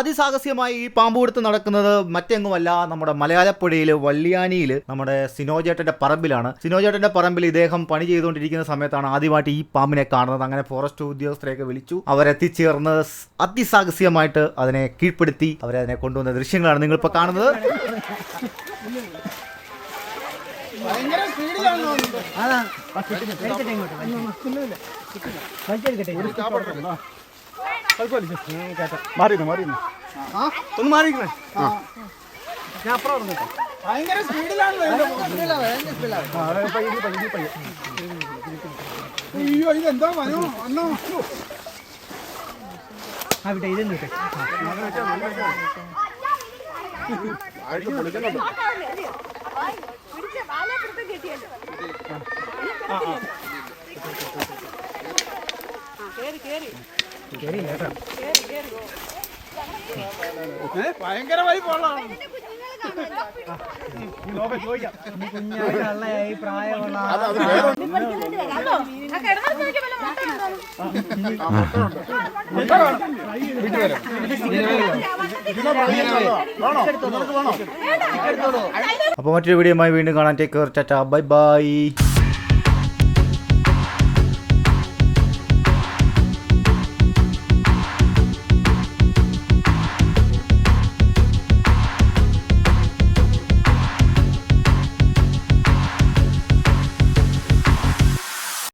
അതിസാഹസ്യമായി ഈ പാമ്പ് കൊടുത്ത് നടക്കുന്നത് മറ്റെങ്ങുമല്ല നമ്മുടെ മലയാളപ്പുഴയിൽ വള്ളിയാനിയിൽ നമ്മുടെ സിനോജേട്ടന്റെ പറമ്പിലാണ്. സിനോജേട്ടന്റെ പറമ്പിൽ ഇദ്ദേഹം പണി ചെയ്തുകൊണ്ടിരിക്കുന്ന സമയത്താണ് ആദ്യമായിട്ട് ഈ പാമ്പിനെ കാണുന്നത്. അങ്ങനെ ഫോറസ്റ്റ് ഉദ്യോഗസ്ഥരെയൊക്കെ വിളിച്ചു. അവരെത്തിച്ചേർന്ന് സ് അതിസാഹസ്യമായിട്ട് അതിനെ കീഴ്പ്പെടുത്തി അവരെ അതിനെ കൊണ്ടുവന്ന ദൃശ്യങ്ങളാണ് നിങ്ങളിപ്പോൾ കാണുന്നത്. ഭയങ്കര സ്പീഡിലാണ്? മാറിയിരുന്നു മാറിയിരുന്നു ഒന്ന് മാറിയിരുന്നേ ഞാൻ അപ്പുറം ഇറങ്ങിട്ടോ ഭയങ്കര സ്പീഡിലാണ് അയ്യോ ഇതെന്താ വനോ? വന്നോ. വാലപ്പുറത്ത് കെട്ടിയല്ലോ കേറി കേറി. ഭയങ്കര പ്രായമുള്ള അപ്പോൾ മറ്റൊരു വീഡിയോയുമായി വീണ്ടും കാണാൻ take care tata. Bye bye.